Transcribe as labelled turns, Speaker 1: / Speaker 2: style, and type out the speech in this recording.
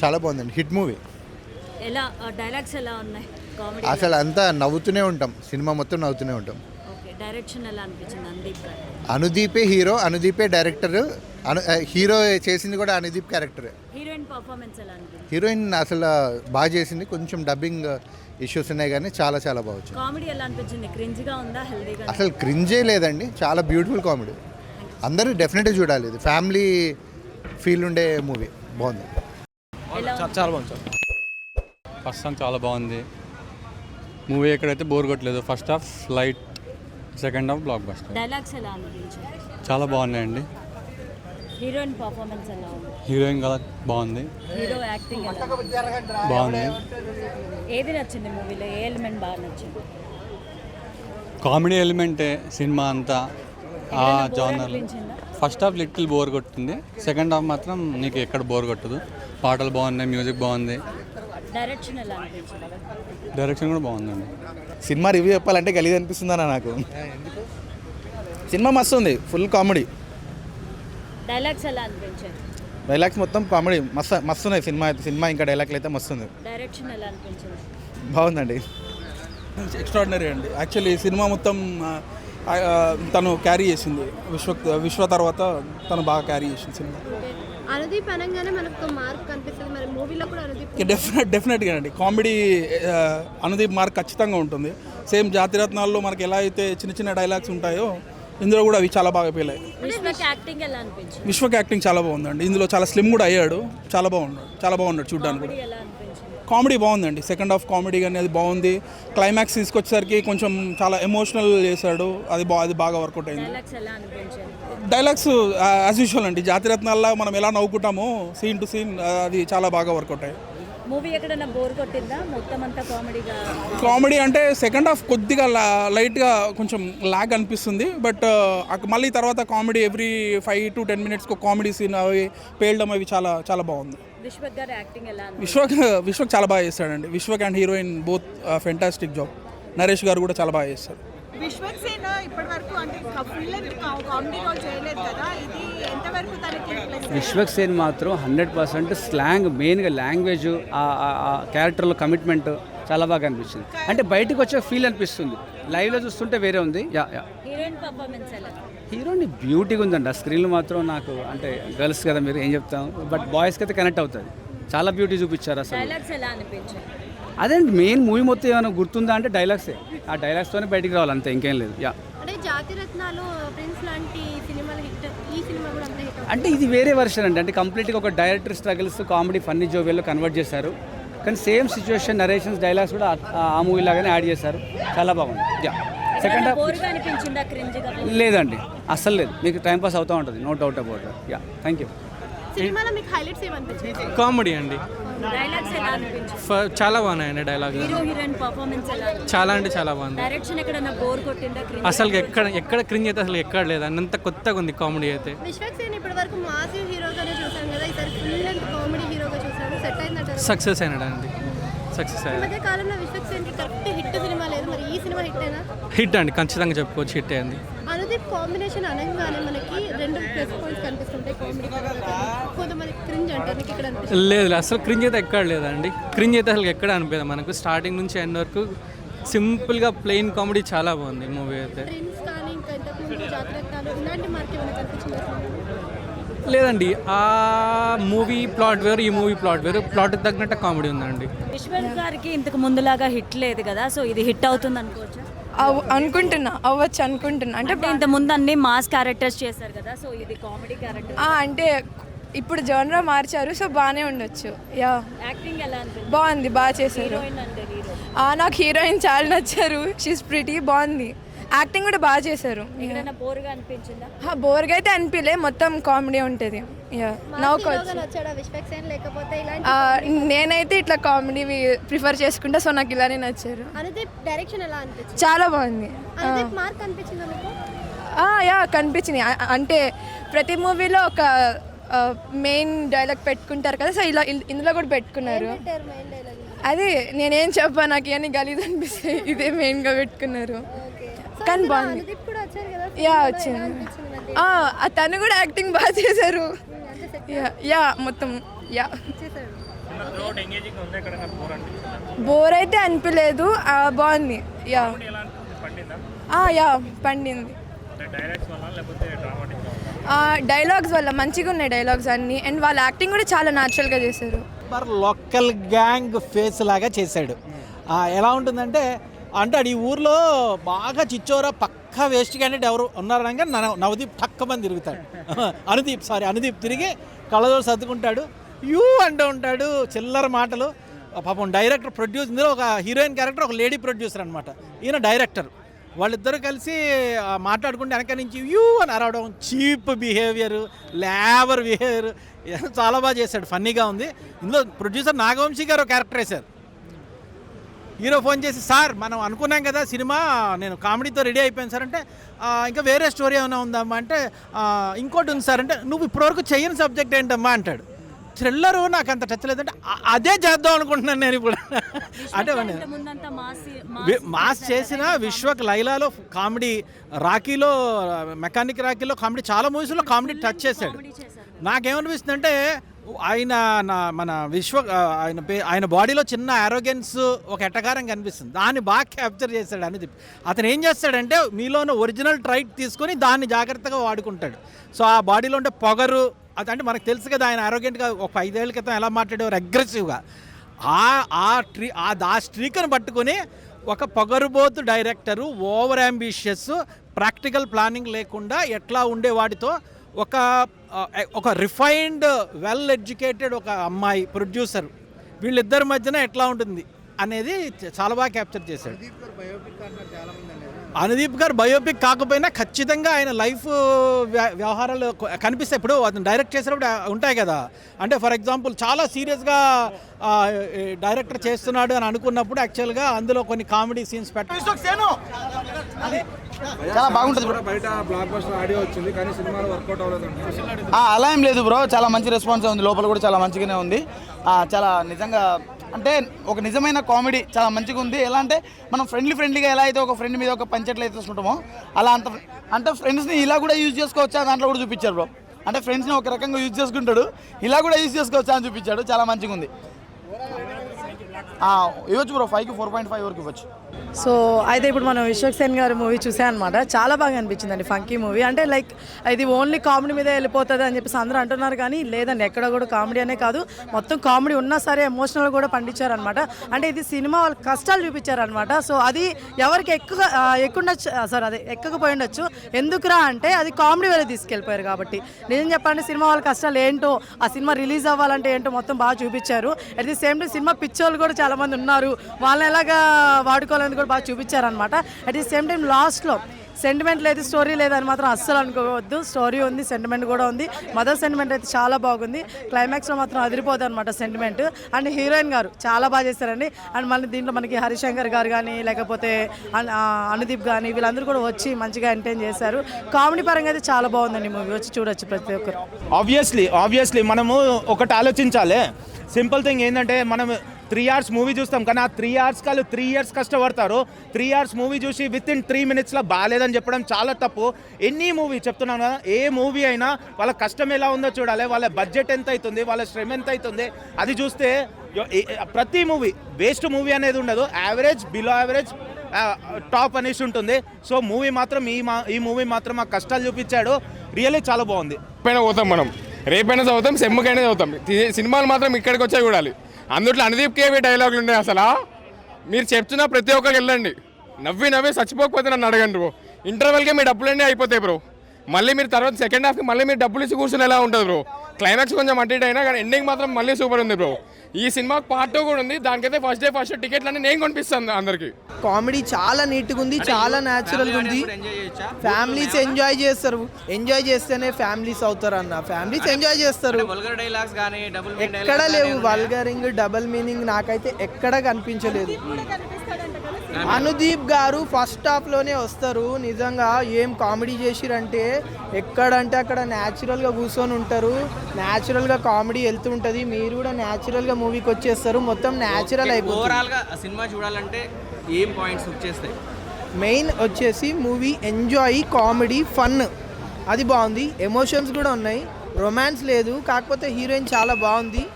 Speaker 1: చాలా బాగుందండి. Hit movie.
Speaker 2: ఎలా డైలాగ్స్ ఎలా ఉన్నాయి? కామెడీ
Speaker 1: అసలు అంతా నవ్వుతూనే ఉంటాం. సినిమా మొత్తం నవ్వుతూనే ఉంటాం.
Speaker 2: ఓకే డైరెక్షన్ ఎలా అనిపించింది గారు?
Speaker 1: అనుదీపే హీరో అనుదీపే డైరెక్టర్ అను హీరో చేసింది కూడా అనుదీప్ క్యారెక్టర్
Speaker 2: హీరోయిన్ పర్ఫార్మెన్స్ ఎలా అనిపించింది?
Speaker 1: హీరోయిన్ అసలు బాగా చేసింది. కొంచెం డబ్బింగ్ ఇష్యూస్ ఉన్నాయి కానీ చాలా చాలా బాగా వచ్చింది.
Speaker 2: కామెడీ ఎలా అనిపించింది? క్రింజ్గా ఉందా? హెల్దీగా
Speaker 1: అసలు క్రింజే లేదండి. చాలా బ్యూటిఫుల్ కామెడీ అందరూ డెఫినెట్గా చూడాలి. ఇది ఫ్యామిలీ ఫీల్ ఉండే మూవీ బాగుంది.
Speaker 2: ఎలా
Speaker 3: చా- చాలా బాగుంది సార్ ఫస్ట్ సాంగ్ చాలా బాగుంది. మూవీ ఎక్కడైతే బోర్ కొట్టలేదు first half light second half blockbuster
Speaker 2: dialogues ఎలా అనిపించింది
Speaker 3: చాలా బాగున్నాయండి.
Speaker 2: హీరోయిన్ పర్ఫార్మెన్స్ ఎలా ఉంది?
Speaker 3: హీరోయిన్ కదా బాగుంది.
Speaker 2: హీరో యాక్టింగ్ ఎలా ఉంది?
Speaker 3: బాగుంది.
Speaker 2: ఏది నచ్చింది మూవీలో ఏ ఎలిమెంట్ బాగా నచ్చింది?
Speaker 3: కామెడీ ఎలిమెంటే సినిమా అంతా ఆ జానర్
Speaker 2: అనిపించిందా?
Speaker 3: ఫస్ట్ హాఫ్ లిటిల్ బోర్ కొట్టింది. సెకండ్ హాఫ్ మాత్రం నీకు ఎక్కడ బోర్ కొట్టదు. పాటలు బాగున్నాయి మ్యూజిక్ బాగుంది.
Speaker 2: డైరెక్షన్ ఎలా అనిపించింది?
Speaker 3: డైరెక్షన్ కూడా బాగుందండి.
Speaker 4: సినిమా రివ్యూ చెప్పాలంటే గలీజ్ అనిపిస్తుందన్న నాకు. సినిమా మస్తు ఉంది ఫుల్ కామెడీ.
Speaker 2: డైలాగ్స్ ఎలా అనిపించాయి?
Speaker 4: డైలాగ్స్ మొత్తం కామెడీ మస్తు మస్తు ఉన్నాయి సినిమా అయితే సినిమా ఇంకా డైలాగ్లు అయితే మస్తు ఉంది.
Speaker 2: డైరెక్షన్ ఎలా అనిపించింది?
Speaker 4: బాగుందండి.
Speaker 5: ఎక్స్ట్రాడినరీ అండి. యాక్చువల్లీ సినిమా మొత్తం తను క్యారీ చేసింది. విశ్వ విశ్వ తర్వాత తను బాగా క్యారీ చేసింది సినిమా.
Speaker 6: అనుదీప్ అనగానే మనకు మార్క్ కనిపిస్తుంది. మరి మూవీలో కూడా అనుదీప్
Speaker 5: డెఫినెట్ డెఫినెట్గా అండి. కామెడీ అనుదీప్ మార్క్ ఖచ్చితంగా ఉంటుంది. సేమ్ జాతిరత్నాల్లో మనకి ఎలా అయితే చిన్న చిన్న డైలాగ్స్ ఉంటాయో ఇందులో కూడా అవి చాలా బాగా పేలాయి
Speaker 2: విశ్వక్ యాక్టింగ్ ఎలా అనిపించింది?
Speaker 5: విశ్వక్ యాక్టింగ్ చాలా బాగుందండి. ఇందులో చాలా స్లిమ్ కూడా అయ్యాడు. చాలా బాగున్నాడు. చాలా బాగున్నాడు చూడ్డానికి కూడా.
Speaker 2: కామెడీ
Speaker 5: బాగుందండి. సెకండ్ హాఫ్ కామెడీ కానీ అది బాగుంది. క్లైమాక్స్ తీసుకొచ్చేసరికి కొంచెం చాలా ఎమోషనల్ చేశాడు. అది బా అది బాగా వర్కౌట్ అయింది.
Speaker 2: డైలాగ్స్
Speaker 5: యాజ్ యూజువల్ అండి. జాతిరత్నాల్లో మనం ఎలా నవ్వుకుంటామో సీన్ టు సీన్ అది చాలా బాగా వర్కౌట్ అయ్యాయి.
Speaker 2: మూవీ ఎక్కడైనా బోర్ కొట్టిందా? మొత్తం అంతా కామెడీగా?
Speaker 5: కామెడీ అంటే సెకండ్ హాఫ్ కొద్దిగా లైట్గా కొంచెం లాగ్ అనిపిస్తుంది. బట్ మళ్ళీ తర్వాత comedy every five to ten మినిట్స్కి కామెడీ సీన్ అవి పేలడం అవి చాలా చాలా బాగుంది.
Speaker 2: విశ్వక్ గారి యాక్టింగ్ ఎలా
Speaker 5: విశ్వక్ విశ్వక్ చాలా బాగా చేస్తాడండి. Vishwak and heroine both fantastic job Naresh garu కూడా చాలా బాగా చేస్తారు.
Speaker 7: విశ్వక్ సేన్ ఇప్పటి వరకు అంటే ఫుల్ కామెడీ రోల్ చేయలేదు కదా. ఇది ఎంతవరకు తనకి ప్లస్
Speaker 8: విశ్వక్ సేన్ మాత్రం హండ్రెడ్ పర్సెంట్ స్లాంగ్ మెయిన్గా లాంగ్వేజ్ ఆ క్యారెక్టర్లో కమిట్మెంట్ చాలా బాగా అనిపించింది. అంటే బయటకు వచ్చే ఫీల్ అనిపిస్తుంది. లైవ్లో చూస్తుంటే వేరే ఉంది. Yeah yeah.
Speaker 2: హీరోయిన్ పర్ఫార్మెన్స్ ఎలా?
Speaker 8: హీరోని బ్యూటీగా ఉందండి. ఆ స్క్రీన్లో మాత్రం నాకు అంటే గర్ల్స్ కదా మీరు ఏం చెప్తాం? బట్ బాయ్స్కి అయితే కనెక్ట్ అవుతుంది. చాలా బ్యూటీ చూపించారు అసలు. అదేంటి మెయిన్ మూవీ మొత్తం ఏమైనా గుర్తుందా అంటే డైలాగ్సే ఆ డైలాగ్స్తోనే బయటికి రావాలి అంతే ఇంకేం లేదు. యా.
Speaker 6: అంటే
Speaker 8: ఇది వేరే వర్షన్ అండి. అంటే కంప్లీట్గా ఒక డైరెక్టర్ స్ట్రగుల్స్ కామెడీ ఫన్నీ జోవియల్లో కన్వర్ట్ చేశారు. కానీ సేమ్ సిచ్యువేషన్ నరేషన్స్ డైలాగ్స్ కూడా ఆ- మూవీ లాగానే యాడ్ చేశారు. చాలా బాగుంది. యా. సెకండ్ హాఫ్ లేదండి. అస్సలు లేదు. మీకు టైం పాస్ అవుతూ ఉంటుంది. No doubt about yeah. Thank you
Speaker 6: సినిమాలో మీకు హైలైట్స్ ఏమనిపించింది
Speaker 9: కామెడీ అండి.
Speaker 2: డైలాగ్స్ ఎలా
Speaker 9: చాలా బాగున్నాయండి డైలాగ్
Speaker 2: హీరో హీరోయిన్ పర్ఫార్మెన్స్ ఎలా
Speaker 9: చాలా అంటే చాలా బాగుంది.
Speaker 2: డైరెక్షన్ ఎక్కడైనా బోర్ కొట్టిందా క్రింజ్
Speaker 9: అసలు ఎక్కడ ఎక్కడ క్రింజ్ అయితే అసలు ఎక్కడ లేదు. అంత కొత్తగా ఉంది కామెడీ అయితే.
Speaker 6: విశ్వక్ సేన్ ఇప్పటి వరకు మాసి హీరోగానే చూసాం కదా. ఈసారి ఫుల్ అండ్ కామెడీ హీరోగా చూసాము సెట్ అయిందంటారు
Speaker 9: సక్సెస్ అయినాడండి. సక్సెస్ అయ్యాడు
Speaker 6: మధ్య కాలంలో విశ్వక్ సేన్కి కరెక్ట్ హిట్ సినిమా లేదు. మరి ఈ సినిమా హిట్ అయినా?
Speaker 9: హిట్ అండి. ఖచ్చితంగా చెప్పుకోవచ్చు హిట్ అయింది.
Speaker 6: అనుదీప్ కాంబినేషన్ అనగానే మనకి రెండు ప్లస్ పాయింట్స్ కనిపిస్తుంటాయి కామెడీ కొంతమంది క్రింజ్ అంటారు. ఇక్కడ
Speaker 9: లేదు అసలు క్రింజ్ అయితే ఎక్కడ లేదండి. క్రింజ్ అయితే అసలు ఎక్కడ అనిపించదు. మనకు స్టార్టింగ్ నుంచి ఎండ్ వరకు సింపుల్గా ప్లెయిన్ కామెడీ చాలా బాగుంది మూవీ అయితే.
Speaker 6: ట్రెండ్స్ కానీ ఇంకా ఇంతకుముందు జాతరత్నాలు ఇలాంటి మార్క్ ఏమైనా కనిపించిందా?
Speaker 9: లేదండి ఆ మూవీ ప్లాట్ వేరు ఈ మూవీ ప్లాట్ వేరు. ప్లాట్ తగినట్టు కామెడీ ఉందండి.
Speaker 2: విశ్వక్ గారికి ఇంతకు ముందులాగా హిట్ లేదు కదా సో ఇది హిట్ అవుతుంది అనుకోవచ్చు?
Speaker 10: అవ్ అనుకుంటున్నా అవ్వచ్చు అనుకుంటున్నా. అంటే
Speaker 2: అంటే ఇంత ముందు అన్ని మాస్ క్యారెక్టర్స్ చేశారు కదా సో ఇది కామెడీ క్యారెక్టర్.
Speaker 10: ఆ, అంటే ఇప్పుడు జోనరా మార్చారు సో బాగానే ఉండొచ్చు. యా.
Speaker 2: యాక్టింగ్ ఎలా అనిపించింది?
Speaker 10: బాగుంది బాగా చేశారు.
Speaker 2: హీరోయిన్ అంటే హీరో.
Speaker 10: ఆ, నాకు హీరోయిన్ చాలా నచ్చారు. షీస్ ప్రిటీ బాగుంది. యాక్టింగ్ కూడా బాగా చేశారు.
Speaker 2: బోర్గా అనిపించిందా?
Speaker 10: బోర్గా అయితే అనిపించలే మొత్తం కామెడీ ఉంటుంది. నేనైతే ఇట్లా కామెడీ ప్రిఫర్ చేసుకుంటా సో నాకు ఇలానే నచ్చారు. చాలా బాగుంది. యా కనిపించింది. అంటే ప్రతి మూవీలో ఒక మెయిన్ డైలాగ్ పెట్టుకుంటారు కదా సో ఇలా ఇందులో కూడా పెట్టుకున్నారు. అదే నేనేం చెప్పా నాకు ఇవన్నీ గలీజ్ అనిపిస్తాయి. ఇదే మెయిన్గా పెట్టుకున్నారు. కానీ బాగుంది.
Speaker 6: అనుదీప్ కూడా వచ్చారు కదా
Speaker 10: యా వచ్చింది తను కూడా యాక్టింగ్ బాగా చేశారు. యా యా మొత్తం యా. బోర్ అయితే అనిపించలేదు ఆ, బాగుంది. యా. ఆ, యా పండింది. డైలాగ్స్ వల్ల మంచిగా ఉన్నాయి డైలాగ్స్ అన్ని. అండ్ వాళ్ళ యాక్టింగ్ కూడా చాలా న్యాచురల్గా చేశారు.
Speaker 11: లోకల్ గ్యాంగ్ ఫేస్ లాగా చేశాడు. ఆ, ఎలా ఉంటుందంటే అంటాడు ఈ ఊర్లో బాగా చిచ్చోరా పక్క వేస్ట్ క్యాండిడేట్ ఎవరు? ఉన్నారనగా నవదీప్ టక్క మంది తిరుగుతాడు. అనుదీప్ సారీ అనుదీప్ తిరిగి కళ్ళజోడు సర్దుకుంటాడు. యూ అంటూ ఉంటాడు చిల్లర మాటలు. పాపం డైరెక్టర్ ప్రొడ్యూస్ ఇందులో ఒక హీరోయిన్ క్యారెక్టర్ ఒక లేడీ ప్రొడ్యూసర్ అనమాట ఈయన డైరెక్టర్. వాళ్ళిద్దరూ కలిసి మాట్లాడుకుంటే వెనక నుంచి యూ అని అరవడం చీప్ బిహేవియర్ లేబర్ బిహేవియర్ చాలా బాగా చేశాడు ఫన్నీగా ఉంది. ఇందులో ప్రొడ్యూసర్ నాగవంశీ గారు ఒక క్యారెక్టర్ వేశారు. హీరో ఫోన్ చేసి సార్ మనం అనుకున్నాం కదా సినిమా నేను కామెడీతో రెడీ అయిపోయాను సార్. అంటే "ఆ, ఇంకా వేరే స్టోరీ ఏమైనా ఉందమ్మా? అంటే "ఆ, ఇంకోటి ఉంది సార్. అంటే నువ్వు ఇప్పటివరకు చేయని సబ్జెక్ట్ ఏంటమ్మా? అంటాడు. థ్రిల్లరు నాకు అంత టచ్ లేదంటే "ఆ- అదే చేద్దాం అనుకుంటున్నాను నేను ఇప్పుడు అంటే
Speaker 2: మాసి
Speaker 11: చేసిన విశ్వక్ లైలాలో కామెడీ రాకీలో మెకానిక్ రాకీలో కామెడీ చాలా మూవీస్లో కామెడీ టచ్ చేశాడు. నాకేమనిపిస్తుంది అంటే ఆయన నా మన విశ్వ ఆయన పే ఆయన బాడీలో చిన్న ఆరోగెన్స్ ఒక ఎట్టకారం కనిపిస్తుంది. దాన్ని బాగా క్యాప్చర్ చేశాడు అని చెప్పి. అతను ఏం చేస్తాడంటే మీలోని ఒరిజినల్ ట్రైట్ తీసుకొని దాన్ని జాగ్రత్తగా వాడుకుంటాడు. సో ఆ బాడీలో ఉండే పొగరు అది అంటే మనకు తెలుసు కదా ఆయన ఆరోగ్యంగా ఒక ఐదేళ్ళ క్రితం ఎలా మాట్లాడేవారు? అగ్రెసివ్గా ఆ ఆ ట్రీ ఆ ఆ స్ట్రీక్ను పట్టుకొని ఒక పొగరుబోతు director over ambitious practical planning లేకుండా ఎట్లా ఉండేవాడితో ఒక ఒక రిఫైన్డ్ వెల్ ఎడ్యుకేటెడ్ ఒక అమ్మాయి ప్రొడ్యూసర్ వీళ్ళిద్దరి మధ్యన ఎట్లా ఉంటుంది? అనేది చాలా బాగా క్యాప్చర్ చేశాడు. అనుదీప్ గారు బయోపిక్ కాకపోయినా ఖచ్చితంగా ఆయన లైఫ్ వ్య- వ్యవహారాలు కొ- కనిపిస్తాయి ఇప్పుడు అతను డైరెక్ట్ చేసినప్పుడు ఉంటాయి కదా. అంటే ఫర్ ఎగ్జాంపుల్ చాలా సీరియస్గా డైరెక్టర్ చేస్తున్నాడు అని అనుకున్నప్పుడు యాక్చువల్గా అందులో కొన్ని కామెడీ సీన్స్ పెట్ట
Speaker 4: చాలా బాగుంటుంది. బ్రో
Speaker 5: బయట బ్లాక్ బస్టర్ ఆడియో వచ్చింది కానీ సినిమాలో వర్కౌట్ అవ్వలేదు
Speaker 4: ఆ, అలా ఏం లేదు బ్రో. చాలా మంచి రెస్పాన్స్ ఉంది. లోపల కూడా చాలా మంచిగానే ఉంది. ఆ, చాలా నిజంగా అంటే ఒక నిజమైన కామెడీ చాలా మంచిగా ఉంది. ఎలా అంటే మనం ఫ్రెండ్లీ ఫ్రెండ్లీగా ఎలా అయితే ఒక ఫ్రెండ్ మీద ఒక పంచట్లు అయితే చూసుకుంటామో అలా అంత అంటే ఫ్రెండ్స్ని ఇలా కూడా యూజ్ చేసుకోవచ్చా దాంట్లో కూడా చూపించారు బ్రో అంటే ఫ్రెండ్స్ని ఒక రకంగా యూజ్ చేసుకుంటాడు ఇలా కూడా యూజ్ చేసుకోవచ్చా అని చూపించాడు. చాలా మంచిగా ఉంది. ఇవ్వచ్చు బ్రో ఫైవ్కి ఫోర్ పాయింట్ ఫైవ్ వరకు ఇవ్వచ్చు.
Speaker 12: సో అయితే ఇప్పుడు మనం విశ్వక్ సేన్ గారి మూవీ చూసాం అనమాట చాలా బాగా అనిపించిందండి ఫంకీ మూవీ. అంటే లైక్ ఇది ఓన్లీ కామెడీ మీద వెళ్ళిపోతుంది అని చెప్పేసి అందరూ అంటున్నారు కానీ లేదండి ఎక్కడ కూడా కామెడీ అనే కాదు. మొత్తం కామెడీ ఉన్నా సరే ఎమోషనల్ కూడా పండించారనమాట అంటే ఇది సినిమా వాళ్ళ కష్టాలు చూపించారనమాట సో అది ఎవరికి ఎక్కువ ఎక్కుండొచ్చు సార్ అదే ఎక్కకపోయి ఉండొచ్చు ఎందుకురా అంటే అది కామెడీ వేరే తీసుకెళ్ళిపోయారు కాబట్టి. నిజం చెప్పండి సినిమా వాళ్ళ కష్టాలు ఏంటో ఆ సినిమా రిలీజ్ అవ్వాలంటే ఏంటో మొత్తం బాగా చూపించారు. At the same time cinema పిచ్చోళ్ళు కూడా చాలామంది ఉన్నారు. వాళ్ళని ఎలాగా వాడుకోవాలని కూడా బాగా చూపించారనమాట అట్ ది సేమ్ టైం లాస్ట్లో సెంటిమెంట్ లేదు స్టోరీ లేదని మాత్రం అస్సలు అనుకోవద్దు. స్టోరీ ఉంది సెంటిమెంట్ కూడా ఉంది. మదర్ సెంటిమెంట్ అయితే చాలా బాగుంది. క్లైమాక్స్లో మాత్రం అదిరిపోదు అనమాట సెంటిమెంట్ అండ్ హీరోయిన్ గారు చాలా బాగా చేశారండి అండ్ మళ్ళీ దీంట్లో మనకి హరిశంకర్ గారు కానీ లేకపోతే అనుదీప్ కానీ వీళ్ళందరూ కూడా వచ్చి మంచిగా ఎంటైన్ చేశారు. కామెడీ పరంగా అయితే చాలా బాగుందండి మూవీ వచ్చి చూడొచ్చు ప్రతి ఒక్కరు.
Speaker 13: ఆబ్వియస్లీ ఆబ్వియస్లీ మనము ఒకటి ఆలోచించాలి. సింపుల్ థింగ్ ఏంటంటే మనం త్రీ అవర్స్ మూవీ చూస్తాం. కానీ ఆ త్రీ అవర్స్ వాళ్ళు త్రీ ఇయర్స్ కష్టపడతారు. త్రీ అవర్స్ మూవీ చూసి విత్ ఇన్ త్రీ మినిట్స్లో బాగాలేదని చెప్పడం చాలా తప్పు. ఎనీ మూవీ చెప్తున్నాను కదా ఏ మూవీ అయినా వాళ్ళ కష్టం ఎలా ఉందో చూడాలి. వాళ్ళ బడ్జెట్ ఎంత అవుతుంది వాళ్ళ శ్రమ ఎంత అవుతుంది అది చూస్తే ప్రతి మూవీ వేస్ట్ మూవీ అనేది ఉండదు. యావరేజ్ బిలో యావరేజ్ టాప్ అనేసి ఉంటుంది. సో మూవీ మాత్రం ఈ మా ఈ మూవీ మాత్రం ఆ కష్టాలు చూపించాడు. రియల్లీ చాలా బాగుంది.
Speaker 14: రేపైనా పోతాం మనం. రేపైనా చదువుతాం సెమ్ముకైనా చదువుతాం. సినిమాలు మాత్రం ఇక్కడికి వచ్చే చూడాలి. అందుట్లో అనుదీప్ కేవీ డైలాగులు ఉన్నాయి అసలు? మీరు చెప్తున్న ప్రతి ఒక్కరికి వెళ్ళండి. నవ్వి నవ్వి చచ్చిపోకపోతే నన్ను అడగండి బ్రో. ఇంటర్వెల్కే మీ డబ్బులన్నీ అయిపోతాయి బ్రో. మళ్ళీ మీరు తర్వాత సెకండ్ హాఫ్కి మళ్ళీ మీరు డబ్బులు ఇచ్చి కూర్చుని ఎలా ఉంటుంది బ్రో? క్లైమాక్స్ కొంచెం అటు ఇటు అయినా కానీ ఎండింగ్ మాత్రం మళ్ళీ సూపర్ ఉంది బ్రో. ఈ సినిమాకి పార్ట్ టూ కూడా ఉంది. దానికైతే ఫస్ట్ డే ఫస్ట్ టికెట్లు అన్ని నేను కొనిపిస్తాను అందరికి.
Speaker 15: కామెడీ చాలా నీట్గా ఉంది చాలా న్యాచురల్గా ఉంది. ఫ్యామిలీస్ ఎంజాయ్ చేస్తారు. ఎంజాయ్ చేస్తేనే ఫ్యామిలీస్ అవుతారు అన్న ఫ్యామిలీస్ ఎంజాయ్ చేస్తారు.
Speaker 8: డైలాగ్స్ కానీ డబుల్
Speaker 15: ఎక్కడ లేవు. వల్గరింగ్ డబల్ మీనింగ్ నాకైతే ఎక్కడ కనిపించలేదు? అనుదీప్ గారు ఫస్ట్ హాఫ్లోనే వస్తారు. నిజంగా ఏం కామెడీ చేసిరంటే ఎక్కడంటే అక్కడ న్యాచురల్గా కూర్చొని ఉంటారు. న్యాచురల్గా కామెడీ వెళ్తుంటుంది మీరు కూడా న్యాచురల్గా మూవీకి వచ్చేస్తారు. మొత్తం న్యాచురల్ అయిపోతుంది.
Speaker 8: ఓవరాల్గా సినిమా చూడాలంటే ఏం పాయింట్స్ బుక్ చేస్తాయి
Speaker 15: మెయిన్ వచ్చేసి మూవీ ఎంజాయ్ కామెడీ ఫన్. అది బాగుంది. ఎమోషన్స్ కూడా ఉన్నాయి.
Speaker 13: రొమాన్స్ లేదు. కాకపోతే హీరోయిన్ చాలా బాగుంది.